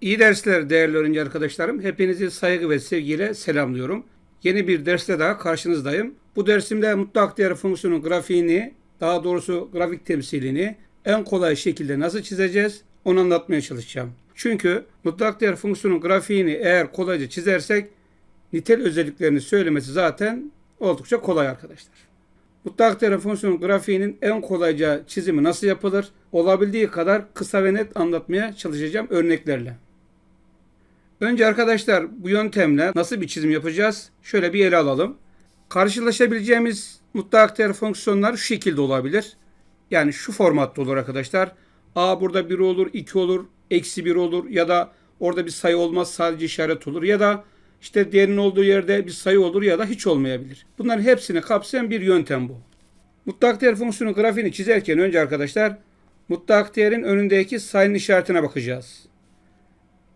İyi dersler değerli öğrenci arkadaşlarım. Hepinizi saygı ve sevgiyle selamlıyorum. Yeni bir derste daha karşınızdayım. Bu dersimde mutlak değer fonksiyonun grafiğini, daha doğrusu grafik temsilini en kolay şekilde nasıl çizeceğiz onu anlatmaya çalışacağım. Çünkü mutlak değer fonksiyonun grafiğini eğer kolayca çizersek nitel özelliklerini söylemesi zaten oldukça kolay arkadaşlar. Mutlak değer fonksiyonun grafiğinin en kolayca çizimi nasıl yapılır? Olabildiği kadar kısa ve net anlatmaya çalışacağım örneklerle. Önce arkadaşlar bu yöntemle nasıl bir çizim yapacağız? Şöyle bir ele alalım. Karşılaşabileceğimiz mutlak değer fonksiyonlar şu şekilde olabilir. Yani şu formatta olur arkadaşlar. A burada 1 olur, 2 olur, eksi 1 olur ya da orada bir sayı olmaz sadece işaret olur ya da işte değerin olduğu yerde bir sayı olur ya da hiç olmayabilir. Bunların hepsini kapsayan bir yöntem bu. Mutlak değer fonksiyonu grafiğini çizerken önce arkadaşlar mutlak değerin önündeki sayının işaretine bakacağız.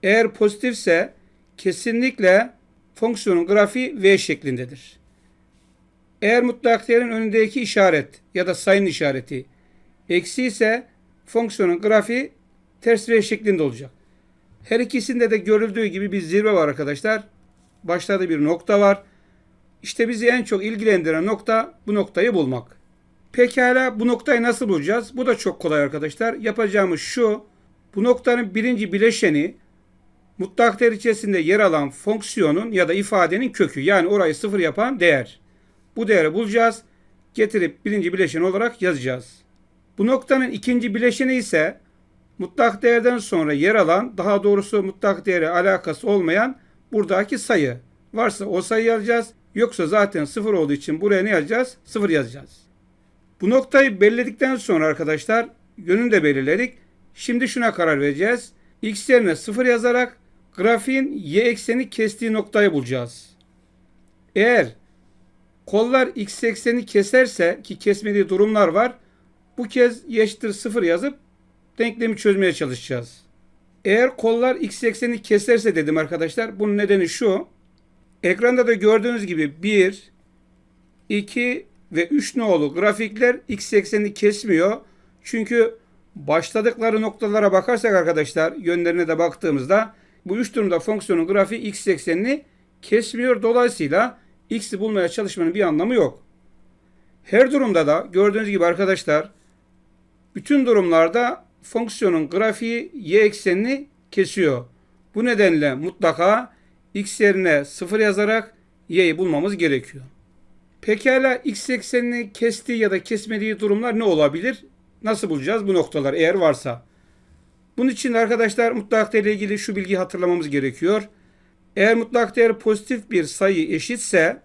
Eğer pozitifse kesinlikle fonksiyonun grafiği V şeklindedir. Eğer mutlak değerin önündeki işaret ya da sayının işareti eksi ise fonksiyonun grafiği ters V şeklinde olacak. Her ikisinde de görüldüğü gibi bir zirve var arkadaşlar. Başlarda bir nokta var. İşte bizi en çok ilgilendiren nokta bu noktayı bulmak. Pekala bu noktayı nasıl bulacağız? Bu da çok kolay arkadaşlar. Yapacağımız şu. Bu noktanın birinci bileşeni mutlak değer içerisinde yer alan fonksiyonun ya da ifadenin kökü. Yani orayı sıfır yapan değer. Bu değeri bulacağız. Getirip birinci bileşen olarak yazacağız. Bu noktanın ikinci bileşeni ise mutlak değerden sonra yer alan, daha doğrusu mutlak değere alakası olmayan buradaki sayı. Varsa o sayı yazacağız. Yoksa zaten sıfır olduğu için buraya ne yazacağız? Sıfır yazacağız. Bu noktayı belirledikten sonra arkadaşlar yönünü de belirledik. Şimdi şuna karar vereceğiz. X yerine sıfır yazarak grafiğin y ekseni kestiği noktayı bulacağız. Eğer kollar x ekseni keserse ki kesmediği durumlar var. Bu kez y eşittir sıfır yazıp denklemi çözmeye çalışacağız. Eğer kollar x ekseni keserse dedim arkadaşlar. Bunun nedeni şu. Ekranda da gördüğünüz gibi 1, 2 ve 3 nolu grafikler x eksenini kesmiyor. Çünkü başladıkları noktalara bakarsak arkadaşlar yönlerine de baktığımızda bu üç durumda fonksiyonun grafiği x eksenini kesmiyor. Dolayısıyla x'i bulmaya çalışmanın bir anlamı yok. Her durumda da gördüğünüz gibi arkadaşlar bütün durumlarda fonksiyonun grafiği y eksenini kesiyor. Bu nedenle mutlaka x yerine 0 yazarak y'yi bulmamız gerekiyor. Pekala x eksenini kestiği ya da kesmediği durumlar ne olabilir? Nasıl bulacağız bu noktalar eğer varsa? Bunun için arkadaşlar mutlak değer ile ilgili şu bilgiyi hatırlamamız gerekiyor. Eğer mutlak değer pozitif bir sayı eşitse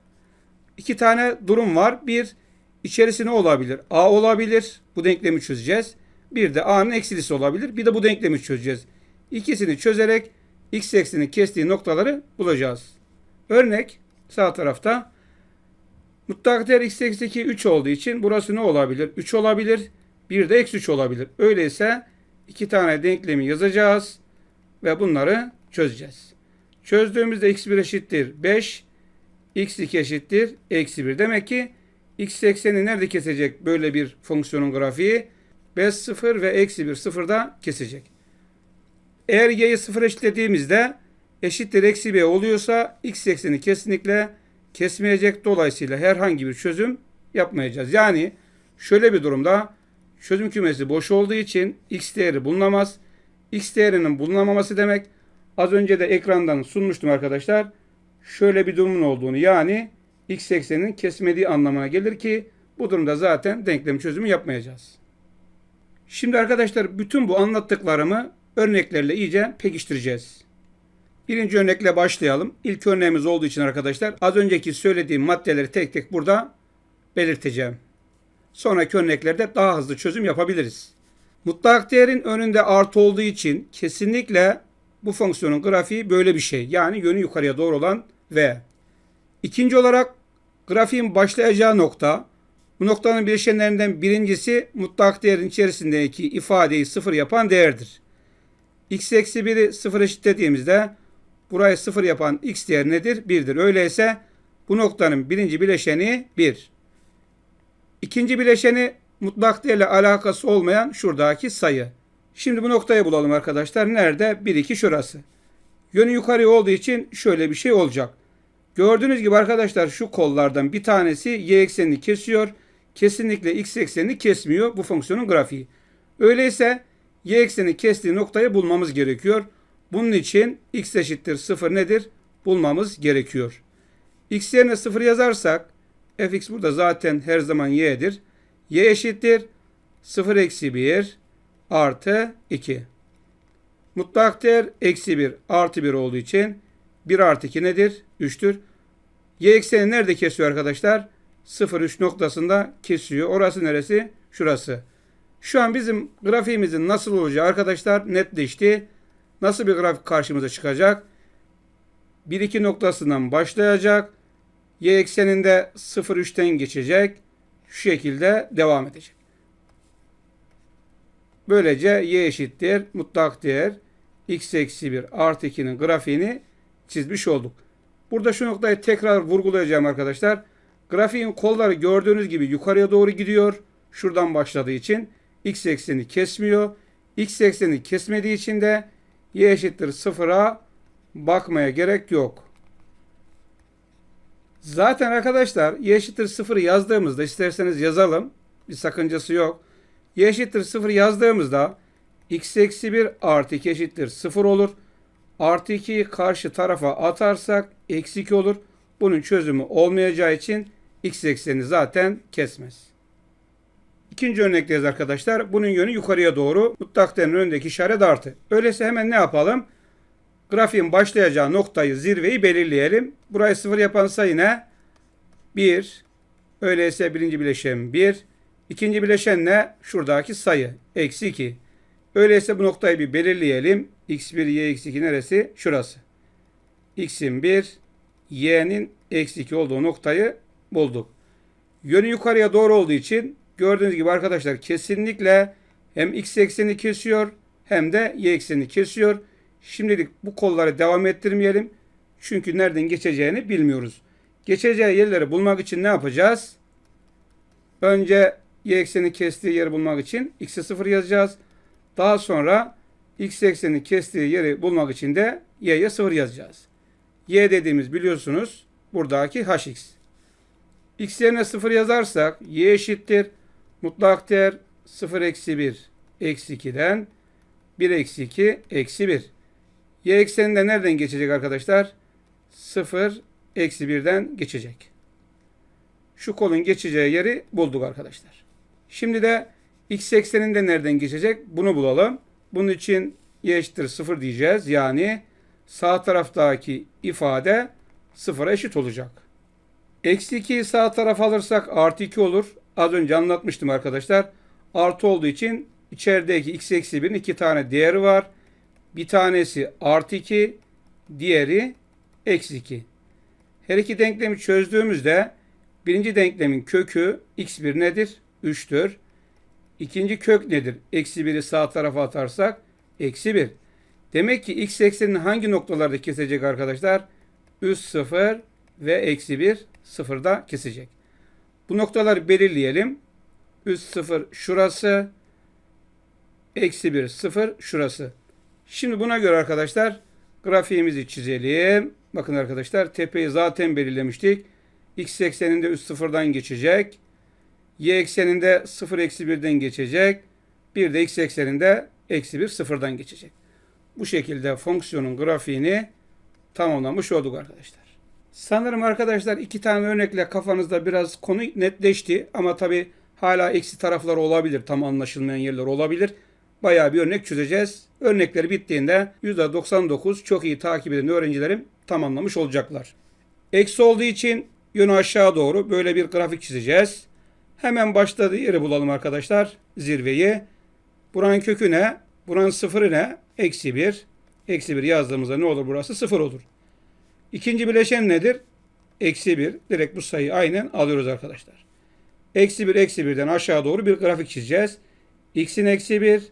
iki tane durum var. Bir içerisi ne olabilir? A olabilir. Bu denklemi çözeceğiz. Bir de A'nın eksilisi olabilir. Bir de bu denklemi çözeceğiz. İkisini çözerek x eksenini kestiği noktaları bulacağız. Örnek sağ tarafta mutlak değer x eksi 2 3 olduğu için burası ne olabilir? 3 olabilir. Bir de eksi 3 olabilir. Öyleyse iki tane denklemi yazacağız ve bunları çözeceğiz. Çözdüğümüzde x1 eşittir 5, x2 eşittir eksi 1. Demek ki x ekseni nerede kesecek böyle bir fonksiyonun grafiği? 5 0 ve eksi 1 sıfırda kesecek. Eğer y'yi sıfır eşitlediğimizde eşittir eksi b oluyorsa x ekseni kesinlikle kesmeyecek. Dolayısıyla herhangi bir çözüm yapmayacağız. Yani şöyle bir durumda çözüm kümesi boş olduğu için x değeri bulunamaz. x değerinin bulunamaması demek az önce de ekrandan sunmuştum arkadaşlar. Şöyle bir durumun olduğunu yani x ekseninin kesmediği anlamına gelir ki bu durumda zaten denklem çözümü yapmayacağız. Şimdi arkadaşlar bütün bu anlattıklarımı örneklerle iyice pekiştireceğiz. Birinci örnekle başlayalım. İlk örneğimiz olduğu için arkadaşlar az önceki söylediğim maddeleri tek tek burada belirteceğim. Sonraki örneklerde daha hızlı çözüm yapabiliriz. Mutlak değerin önünde artı olduğu için kesinlikle bu fonksiyonun grafiği böyle bir şey. Yani yönü yukarıya doğru olan V. İkinci olarak grafiğin başlayacağı nokta bu noktanın bileşenlerinden birincisi mutlak değerin içerisindeki ifadeyi sıfır yapan değerdir. x eksi 1'i sıfır eşitlediğimizde burayı sıfır yapan x değer nedir? 1'dir. Öyleyse bu noktanın birinci bileşeni 1. İkinci bileşeni mutlak değerle alakası olmayan şuradaki sayı. Şimdi bu noktayı bulalım arkadaşlar. Nerede? 1, 2 şurası. Yönü yukarı olduğu için şöyle bir şey olacak. Gördüğünüz gibi arkadaşlar şu kollardan bir tanesi y eksenini kesiyor. Kesinlikle x eksenini kesmiyor bu fonksiyonun grafiği. Öyleyse y ekseni kestiği noktayı bulmamız gerekiyor. Bunun için x eşittir 0 nedir? Bulmamız gerekiyor. x yerine 0 yazarsak fx burada zaten her zaman y'dir. y eşittir 0 eksi 1 artı 2. Mutlak değer eksi 1 artı 1 olduğu için 1 artı 2 nedir? 3'tür. Y ekseni nerede kesiyor arkadaşlar? 0-3 noktasında kesiyor. Orası neresi? Şurası. Şu an bizim grafiğimizin nasıl olacağı arkadaşlar netleşti. Nasıl bir grafik karşımıza çıkacak? 1-2 noktasından başlayacak. Y ekseninde 0-3'ten geçecek. Şu şekilde devam edecek. Böylece y eşittir mutlak değer x eksi 1 artı 2'nin grafiğini çizmiş olduk. Burada şu noktayı tekrar vurgulayacağım arkadaşlar. Grafiğin kolları gördüğünüz gibi yukarıya doğru gidiyor. Şuradan başladığı için x ekseni kesmiyor. X ekseni kesmediği için de y eşittir sıfıra bakmaya gerek yok. Zaten arkadaşlar y eşittir sıfır yazdığımızda isterseniz yazalım. Bir sakıncası yok. y eşittir sıfır yazdığımızda x eksi 1 artı 2 eşittir 0 olur. Artı 2'yi karşı tarafa atarsak eksi 2 olur. Bunun çözümü olmayacağı için x ekseni zaten kesmez. İkinci örnekteyiz arkadaşlar. Bunun yönü yukarıya doğru. Mutlak değerin önündeki işaret artı. Öyleyse hemen ne yapalım? Grafiğin başlayacağı noktayı, zirveyi belirleyelim. Burayı sıfır yapan sayı ne? 1. Öyleyse birinci bileşen 1. İkinci bileşen ne? Şuradaki sayı. Eksi 2. Öyleyse bu noktayı bir belirleyelim. x1, y eksi 2 neresi? Şurası. x'in 1, y'nin eksi 2 olduğu noktayı bulduk. Yönü yukarıya doğru olduğu için gördüğünüz gibi arkadaşlar kesinlikle hem x ekseni kesiyor hem de y ekseni kesiyor. Şimdilik bu kolları devam ettirmeyelim. Çünkü nereden geçeceğini bilmiyoruz. Geçeceği yerleri bulmak için ne yapacağız? Önce y ekseni kestiği yeri bulmak için x'e 0 yazacağız. Daha sonra x ekseni kestiği yeri bulmak için de y'ye 0 yazacağız. y dediğimiz biliyorsunuz buradaki hx. x yerine 0 yazarsak y eşittir. Mutlak değer 0 eksi 1 eksi 2'den 1 eksi 2 eksi 1. Y ekseni de nereden geçecek arkadaşlar? 0 eksi 1'den geçecek. Şu kolun geçeceği yeri bulduk arkadaşlar. Şimdi de x ekseninde nereden geçecek? Bunu bulalım. Bunun için y eşittir 0 diyeceğiz. Yani sağ taraftaki ifade 0'a eşit olacak. Eksi 2'yi sağ tarafa alırsak artı 2 olur. Az önce anlatmıştım arkadaşlar. Artı olduğu için içerideki x eksi 1'in iki tane değeri var. Bir tanesi artı 2, diğeri eksi 2. Her iki denklemi çözdüğümüzde birinci denklemin kökü x1 nedir? 3'tür. İkinci kök nedir? Eksi 1'i sağ tarafa atarsak eksi 1. Demek ki x eksenini hangi noktalarda kesecek arkadaşlar? Üst 0 ve eksi 1 sıfırda kesecek. Bu noktaları belirleyelim. Üst 0 şurası. Eksi 1 0 şurası. Şimdi buna göre arkadaşlar grafiğimizi çizelim. Bakın arkadaşlar tepeyi zaten belirlemiştik. X ekseninde üst sıfırdan geçecek. Y ekseninde 0 eksi 1'den geçecek. Bir de x ekseninde eksi 1 sıfırdan geçecek. Bu şekilde fonksiyonun grafiğini tamamlamış olduk arkadaşlar. Sanırım arkadaşlar iki tane örnekle kafanızda biraz konu netleşti. Ama tabi hala eksi tarafları olabilir. Tam anlaşılmayan yerler olabilir. Bayağı bir örnek çözeceğiz. Örnekleri bittiğinde %99 çok iyi takip eden öğrencilerim tamamlamış olacaklar. Eksi olduğu için yönü aşağı doğru böyle bir grafik çizeceğiz. Hemen başladığı yeri bulalım arkadaşlar. Zirveyi. Buranın kökü ne? Buranın sıfırı ne? Eksi 1. Eksi 1 yazdığımızda ne olur burası? Sıfır olur. İkinci bileşen nedir? Eksi 1. Direkt bu sayıyı aynen alıyoruz arkadaşlar. Eksi 1, eksi 1'den aşağı doğru bir grafik çizeceğiz. X'in eksi 1,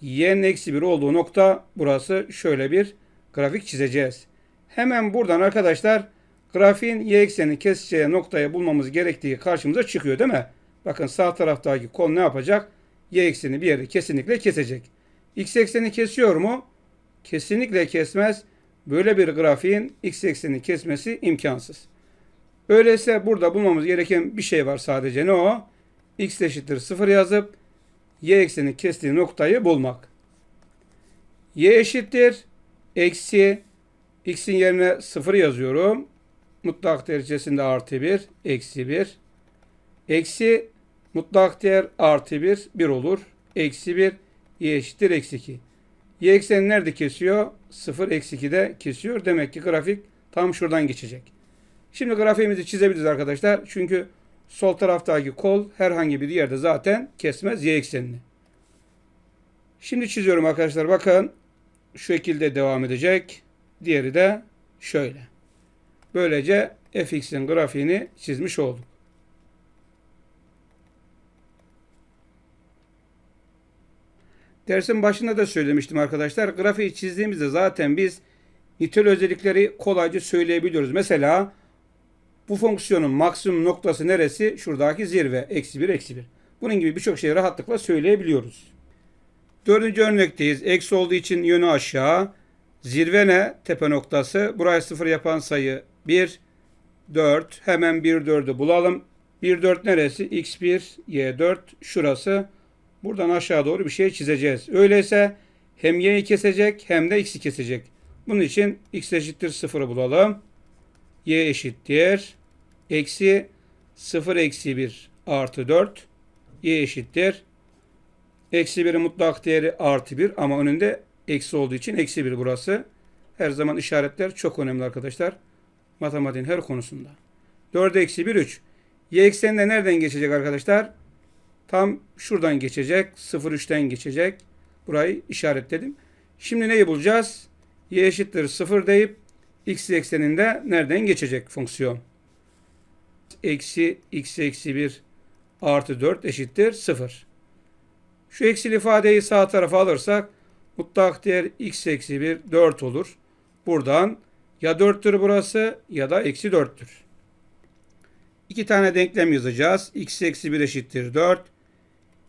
y'nin eksi 1 olduğu nokta burası. Şöyle bir grafik çizeceğiz. Hemen buradan arkadaşlar grafiğin y eksenini keseceği noktayı bulmamız gerektiği karşımıza çıkıyor değil mi? Bakın sağ taraftaki kol ne yapacak? Y ekseni bir yeri kesinlikle kesecek. X ekseni kesiyor mu? Kesinlikle kesmez. Böyle bir grafiğin x eksenini kesmesi imkansız. Öyleyse burada bulmamız gereken bir şey var sadece. Ne o? x eşittir 0 yazıp y ekseni kestiği noktayı bulmak. y eşittir eksi x'in yerine 0 yazıyorum. Mutlak değer içerisinde artı 1, eksi 1. Eksi mutlak değer artı 1, 1 olur. Eksi 1, y eşittir eksi 2. Y ekseni nerede kesiyor? 0, eksi 2'de kesiyor. Demek ki grafik tam şuradan geçecek. Şimdi grafiğimizi çizebiliriz arkadaşlar. Çünkü sol taraftaki kol herhangi bir yerde zaten kesmez y eksenini. Şimdi çiziyorum arkadaşlar. Bakın şu şekilde devam edecek. Diğeri de şöyle. Böylece fx'in grafiğini çizmiş olduk. Dersin başında da söylemiştim arkadaşlar. Grafiği çizdiğimizde zaten biz nitel özellikleri kolayca söyleyebiliyoruz. Mesela bu fonksiyonun maksimum noktası neresi? Şuradaki zirve. Eksi 1, eksi 1. Bunun gibi birçok şeyi rahatlıkla söyleyebiliyoruz. Dördüncü örnekteyiz. Eksi olduğu için yönü aşağı. Zirve ne? Tepe noktası. Burayı sıfır yapan sayı 1, 4. Hemen 1, 4'ü bulalım. 1, 4 neresi? x1, y4. Şurası. Buradan aşağı doğru bir şey çizeceğiz. Öyleyse hem y'yi kesecek hem de x'i kesecek. Bunun için x eşittir 0'ı bulalım. Y eşittir. Eksi 0 eksi 1 artı 4. y eşittir. Eksi 1'in mutlak değeri artı 1 ama önünde eksi olduğu için eksi 1 burası. Her zaman işaretler çok önemli arkadaşlar. Matematiğin her konusunda. 4 eksi 1 3. Y ekseninde nereden geçecek arkadaşlar? Tam şuradan geçecek. 0-3'ten geçecek. Burayı işaretledim. Şimdi neyi bulacağız? Y eşittir 0 deyip x ekseninde nereden geçecek fonksiyon? Eksi x eksi 1 artı 4 eşittir 0. Şu eksil ifadeyi sağ tarafa alırsak mutlak değer x eksi 1 4 olur. Buradan ya 4'tür burası ya da eksi 4'tür. İki tane denklem yazacağız. x eksi 1 eşittir 4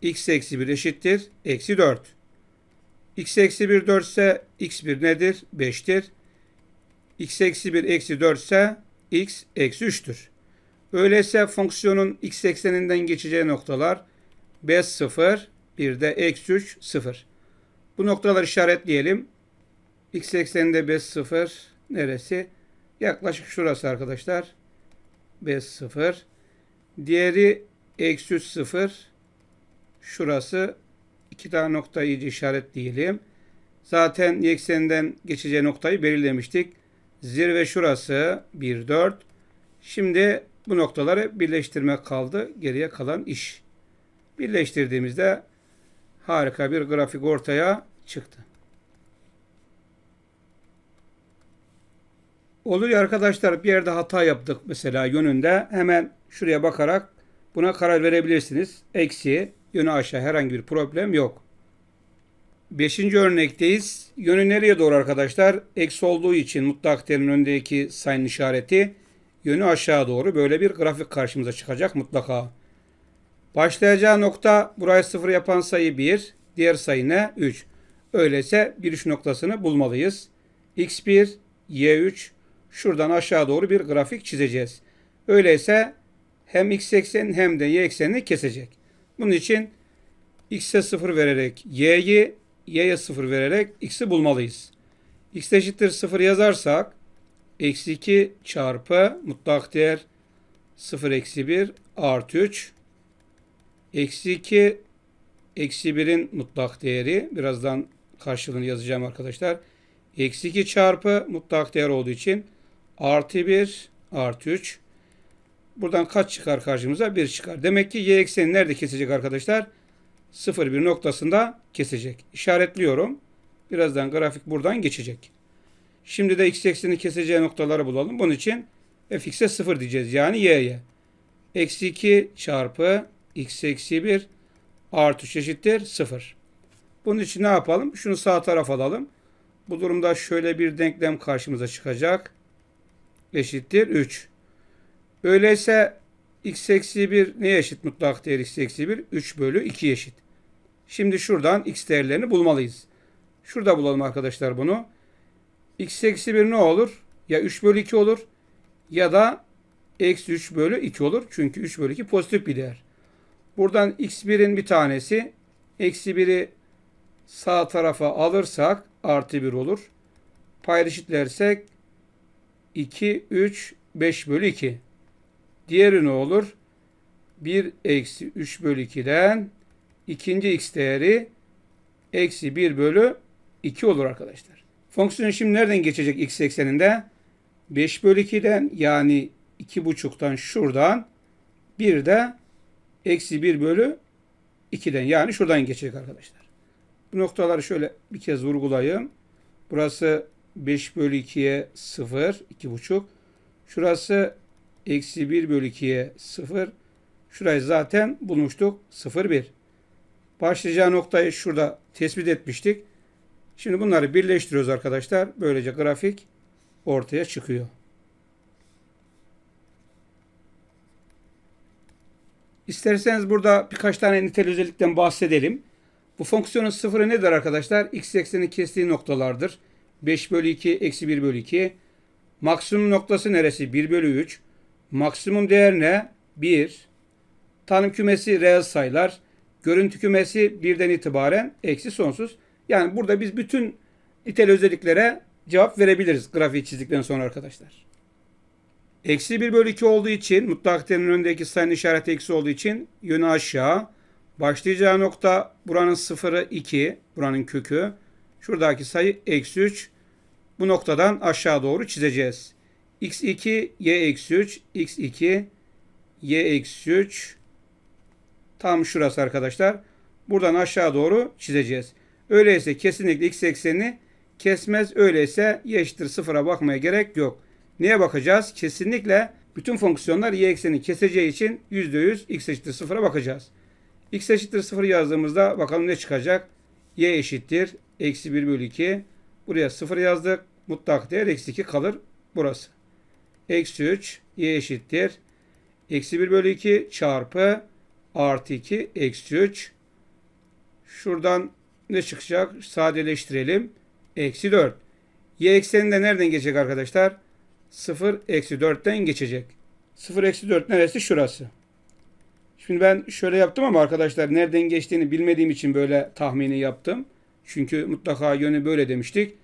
x eksi 1 eşittir. Eksi 4. x eksi 1 4 ise x1 nedir? 5'tir. X eksi 1 eksi 4 ise x eksi 3'tür. Öyleyse fonksiyonun x ekseninden geçeceği noktalar 5 0 bir de eksi 3 0. Bu noktaları işaretleyelim. x ekseninde 5 0 neresi? Yaklaşık şurası arkadaşlar. 5 0. Diğeri eksi 3 0 Şurası iki tane noktayı iyice işaretleyelim. Zaten y ekseninden geçeceği noktayı belirlemiştik. Zirve şurası 1, 4. Şimdi bu noktaları birleştirmek kaldı. Geriye kalan iş. Birleştirdiğimizde harika bir grafik ortaya çıktı. Oluyor arkadaşlar bir yerde hata yaptık mesela yönünde. Hemen şuraya bakarak buna karar verebilirsiniz. Eksi Yönü aşağı herhangi bir problem yok. Beşinci örnekteyiz. Yönü nereye doğru arkadaşlar? Eksi olduğu için mutlak değerin önündeki sayın işareti yönü aşağı doğru böyle bir grafik karşımıza çıkacak mutlaka. Başlayacağı nokta burayı sıfır yapan sayı 1. Diğer sayı ne? 3. Öyleyse üç noktasını bulmalıyız. x1, y3 şuradan aşağı doğru bir grafik çizeceğiz. Öyleyse hem x eksenini hem de y eksenini kesecek. Bunun için x'e 0 vererek y'yi, y'ye 0 vererek x'i bulmalıyız. x eşittir 0 yazarsak eksi 2 çarpı mutlak değer 0 eksi 1 artı 3 eksi 2 eksi 1'in mutlak değeri birazdan karşılığını yazacağım arkadaşlar. Eksi 2 çarpı mutlak değer olduğu için artı 1 artı 3 Buradan kaç çıkar karşımıza? 1 çıkar. Demek ki y ekseni nerede kesecek arkadaşlar? 0,1 noktasında kesecek. İşaretliyorum. Birazdan grafik buradan geçecek. Şimdi de x ekseni keseceği noktaları bulalım. Bunun için fx'e 0 diyeceğiz. Yani y'ye. Eksi 2 çarpı x eksi 1 artı 3 eşittir 0. Bunun için ne yapalım? Şunu sağ tarafa alalım. Bu durumda şöyle bir denklem karşımıza çıkacak. Eşittir 3. Öyleyse x eksi 1 neye eşit mutlak değer x eksi 1? 3 bölü 2 eşit. Şimdi şuradan x değerlerini bulmalıyız. Şurada bulalım arkadaşlar bunu. x eksi 1 ne olur? Ya 3 bölü 2 olur ya da eksi 3 bölü 2 olur. Çünkü 3 bölü 2 pozitif bir değer. Buradan x1'in bir tanesi eksi 1'i sağ tarafa alırsak artı 1 olur. Payda eşitlersek 2, 3, 5 bölü 2. Diğeri ne olur? 1 eksi 3 bölü 2'den ikinci x değeri eksi 1 bölü 2 olur arkadaşlar. Fonksiyon şimdi nereden geçecek x ekseninde? 5 bölü 2'den yani 2,5'tan şuradan bir de eksi 1 bölü 2'den yani şuradan geçecek arkadaşlar. Bu noktaları şöyle bir kez vurgulayayım. Burası 5 bölü 2'ye 0, 2,5. Şurası eksi 1 bölü 2'ye 0. Şurayı zaten bulmuştuk. 0, 1. Başlayacağı noktayı şurada tespit etmiştik. Şimdi bunları birleştiriyoruz arkadaşlar. Böylece grafik ortaya çıkıyor. İsterseniz burada birkaç tane nitel özellikten bahsedelim. Bu fonksiyonun sıfırı nedir arkadaşlar? X ekseni kestiği noktalardır. 5 bölü 2, eksi 1 bölü 2. Maksimum noktası neresi? 1 bölü 3. Maksimum değer ne? 1. Tanım kümesi reel sayılar. Görüntü kümesi birden itibaren eksi sonsuz. Yani burada biz bütün nitel özelliklere cevap verebiliriz grafiği çizdikten sonra arkadaşlar. Eksi 1 bölü 2 olduğu için mutlak değerin önündeki sayının işareti eksi olduğu için yönü aşağı. Başlayacağı nokta buranın sıfırı 2. Buranın kökü. Şuradaki sayı eksi 3. Bu noktadan aşağı doğru çizeceğiz. x2 y eksi 3 x2 y eksi 3 tam şurası arkadaşlar. Buradan aşağı doğru çizeceğiz. Öyleyse kesinlikle x eksenini kesmez. Öyleyse y eşittir sıfıra bakmaya gerek yok. Neye bakacağız? Kesinlikle bütün fonksiyonlar y eksenini keseceği için %100 x eşittir sıfıra bakacağız. x eşittir sıfır yazdığımızda bakalım ne çıkacak? y eşittir eksi 1 bölü 2. Buraya sıfır yazdık. Mutlak değer eksi 2 kalır burası. Eksi 3 y eşittir. Eksi 1 bölü 2 çarpı artı 2 eksi 3. Şuradan ne çıkacak? Sadeleştirelim. Eksi 4. Y ekseninde nereden geçecek arkadaşlar? 0 eksi 4'ten geçecek. 0 eksi 4 neresi? Şurası. Şimdi ben şöyle yaptım ama arkadaşlar nereden geçtiğini bilmediğim için böyle tahmini yaptım. Çünkü mutlaka yönü böyle demiştik.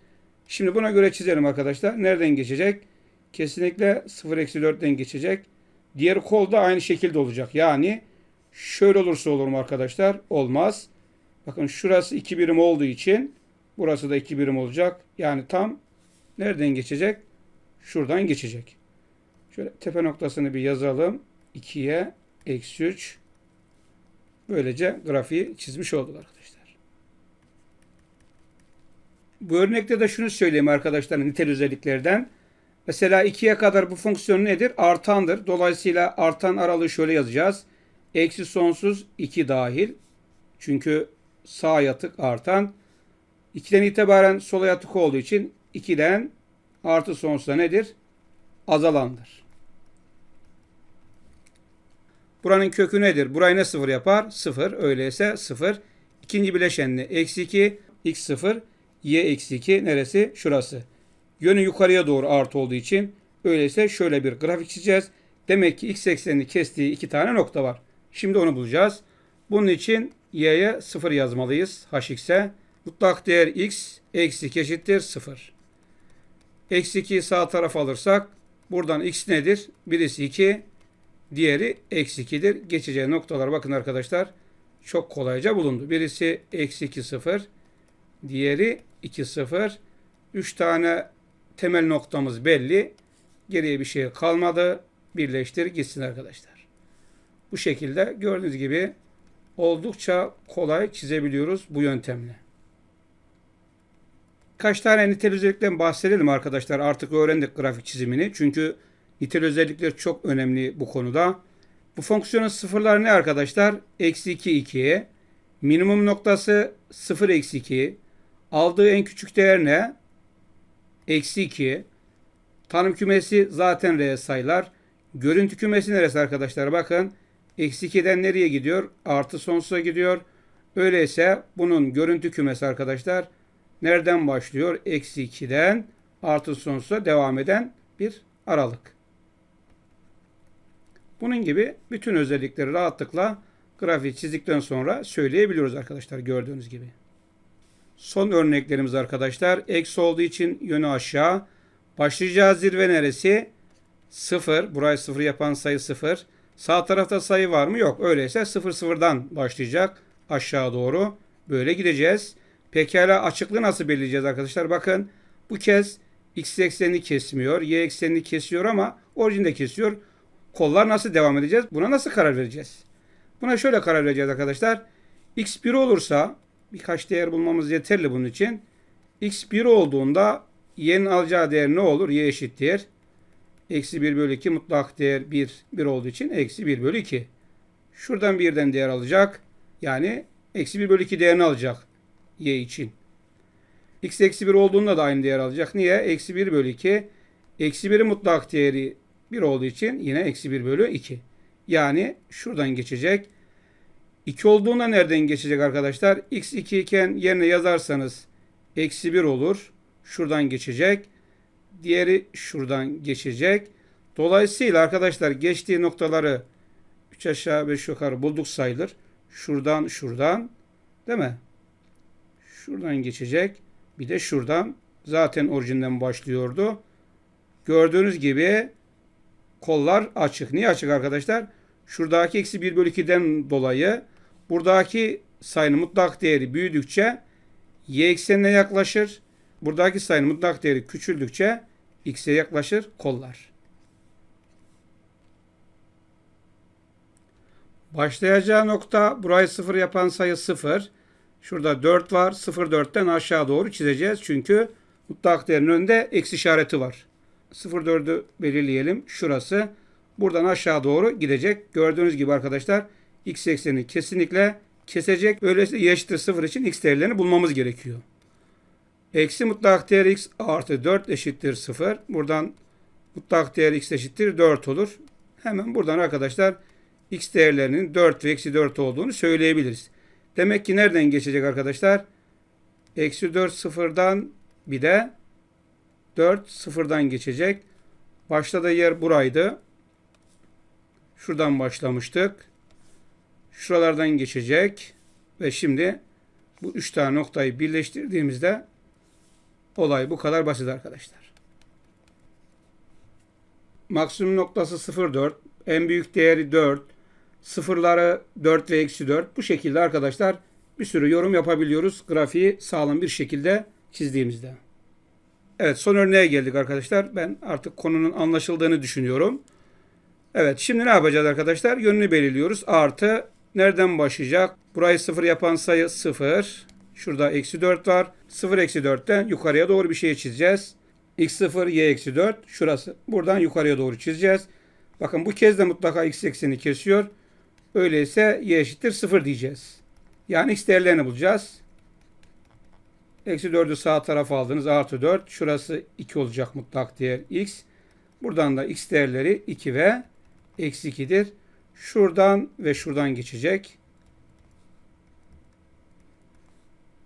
Şimdi buna göre çizelim arkadaşlar. Nereden geçecek? Kesinlikle 0 eksi 4'ten geçecek. Diğer kol da aynı şekilde olacak. Yani şöyle olursa olur mu arkadaşlar? Olmaz. Bakın şurası 2 birim olduğu için burası da 2 birim olacak. Yani tam nereden geçecek? Şuradan geçecek. Şöyle tepe noktasını bir yazalım. 2'ye eksi 3. Böylece grafiği çizmiş olduk arkadaşlar. Bu örnekte de şunu söyleyeyim arkadaşlar nitel özelliklerden. Mesela 2'ye kadar bu fonksiyon nedir? Artandır. Dolayısıyla artan aralığı şöyle yazacağız. Eksi sonsuz 2 dahil. Çünkü sağ yatık artan. 2'den itibaren sola yatık olduğu için 2'den artı sonsuza nedir? Azalandır. Buranın kökü nedir? Burayı ne sıfır yapar? Sıfır. Öyleyse sıfır. İkinci bileşenli eksi 2 x sıfır y eksi 2 neresi? Şurası. Yönü yukarıya doğru artı olduğu için öyleyse şöyle bir grafik çizeceğiz. Demek ki x eksenini kestiği iki tane nokta var. Şimdi onu bulacağız. Bunun için y'ye 0 yazmalıyız. hx'e. Mutlak değer x eksi eşittir 0. Eksi 2'yi sağ tarafa alırsak buradan x nedir? Birisi 2, diğeri eksi 2'dir. Geçeceği noktalar bakın arkadaşlar çok kolayca bulundu. Birisi eksi 2 0, diğeri 2 0. 3 tane temel noktamız belli. Geriye bir şey kalmadı. Birleştir gitsin arkadaşlar. Bu şekilde gördüğünüz gibi oldukça kolay çizebiliyoruz bu yöntemle. Kaç tane nitel özellikten bahsedelim arkadaşlar. Artık öğrendik grafik çizimini. Çünkü nitel özellikler çok önemli bu konuda. Bu fonksiyonun sıfırları ne arkadaşlar? Eksi 2 2'ye. Minimum noktası 0 eksi 2. Aldığı en küçük değer ne? Eksi 2. Tanım kümesi zaten reel sayılar. Görüntü kümesi neresi arkadaşlar? Bakın. Eksi 2'den nereye gidiyor? Artı sonsuza gidiyor. Öyleyse bunun görüntü kümesi arkadaşlar nereden başlıyor? Eksi 2'den artı sonsuza devam eden bir aralık. Bunun gibi bütün özellikleri rahatlıkla grafiği çizdikten sonra söyleyebiliyoruz arkadaşlar gördüğünüz gibi. Son örneklerimiz arkadaşlar. Eksi olduğu için yönü aşağı. Başlayacağı zirve neresi? 0. Burayı 0 yapan sayı 0. Sağ tarafta sayı var mı? Yok. Öyleyse 0 0'dan başlayacak. Aşağı doğru. Böyle gideceğiz. Pekala açıklığı nasıl belirleyeceğiz arkadaşlar? Bakın bu kez x eksenini kesmiyor. Y eksenini kesiyor ama orijinde kesiyor. Kollar nasıl devam edeceğiz? Buna nasıl karar vereceğiz? Buna şöyle karar vereceğiz arkadaşlar. x 1 olursa birkaç değer bulmamız yeterli bunun için. x 1 olduğunda y'nin alacağı değer ne olur? y eşittir. Eksi 1 bölü 2 mutlak değer 1, 1 olduğu için eksi 1 bölü 2. Şuradan birden değer alacak. Yani eksi 1 bölü 2 değerini alacak y için. x eksi 1 olduğunda da aynı değer alacak. Niye? Eksi 1 bölü 2. Eksi 1'in mutlak değeri 1 olduğu için yine eksi 1 bölü 2. Yani şuradan geçecek. 2 olduğunda nereden geçecek arkadaşlar? x 2 iken yerine yazarsanız eksi 1 olur. Şuradan geçecek. Diğeri şuradan geçecek. Dolayısıyla arkadaşlar geçtiği noktaları 3 aşağı 5 yukarı bulduk sayılır. Şuradan şuradan değil mi? Şuradan geçecek. Bir de şuradan zaten orijinden başlıyordu. Gördüğünüz gibi kollar açık. Niye açık arkadaşlar? Şuradaki eksi 1 bölü 2'den dolayı buradaki sayının mutlak değeri büyüdükçe y eksenine yaklaşır. Buradaki sayının mutlak değeri küçüldükçe x'e yaklaşır kollar. Başlayacağı nokta burayı 0 yapan sayı 0. Şurada 4 var. 0 4'ten aşağı doğru çizeceğiz. Çünkü mutlak değerin önünde eksi işareti var. 0,4'ü belirleyelim. Şurası. Buradan aşağı doğru gidecek. Gördüğünüz gibi arkadaşlar x ekseni kesinlikle kesecek. Öyleyse y eşittir 0 için x değerlerini bulmamız gerekiyor. Eksi mutlak değer x artı 4 eşittir 0. Buradan mutlak değer x eşittir 4 olur. Hemen buradan arkadaşlar x değerlerinin 4 ve eksi 4 olduğunu söyleyebiliriz. Demek ki nereden geçecek arkadaşlar? Eksi 4 sıfırdan bir de 4 sıfırdan geçecek. Başladığı yer buraydı. Şuradan başlamıştık. Şuralardan geçecek. Ve şimdi bu üç tane noktayı birleştirdiğimizde olay bu kadar basit arkadaşlar. Maksimum noktası 0,4. En büyük değeri 4. Sıfırları 4 ve eksi 4. Bu şekilde arkadaşlar bir sürü yorum yapabiliyoruz. Grafiği sağlam bir şekilde çizdiğimizde. Evet son örneğe geldik arkadaşlar. Ben artık konunun anlaşıldığını düşünüyorum. Evet şimdi ne yapacağız arkadaşlar? Yönünü belirliyoruz. Artı nereden başlayacak? Burayı 0 yapan sayı 0. Şurada eksi 4 var. 0 eksi 4'ten yukarıya doğru bir şey çizeceğiz. x0 y eksi 4. Şurası. Buradan yukarıya doğru çizeceğiz. Bakın bu kez de mutlaka x ekseni kesiyor. Öyleyse y eşittir 0 diyeceğiz. Yani x değerlerini bulacağız. Eksi 4'ü sağ tarafa aldınız. Artı 4. Şurası 2 olacak mutlak değer x. Buradan da x değerleri 2 ve eksi 2'dir. Şuradan ve şuradan geçecek.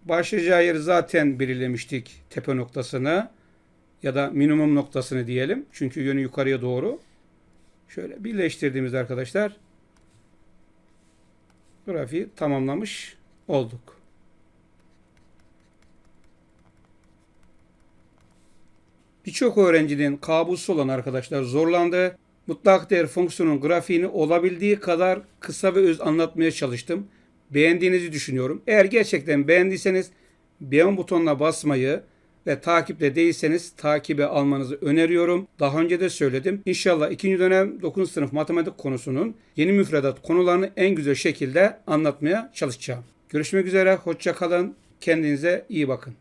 Başlayacağı yeri zaten belirlemiştik tepe noktasını ya da minimum noktasını diyelim. Çünkü yönü yukarıya doğru. Şöyle birleştirdiğimiz arkadaşlar grafiği tamamlamış olduk. Birçok öğrencinin kabusu olan arkadaşlar zorlandı. Mutlak değer fonksiyonun grafiğini olabildiği kadar kısa ve öz anlatmaya çalıştım. Beğendiğinizi düşünüyorum. Eğer gerçekten beğendiyseniz beğen butonuna basmayı ve takiple değilseniz takibe almanızı öneriyorum. Daha önce de söyledim. İnşallah ikinci dönem 9. sınıf matematik konusunun yeni müfredat konularını en güzel şekilde anlatmaya çalışacağım. Görüşmek üzere. Hoşça kalın. Kendinize iyi bakın.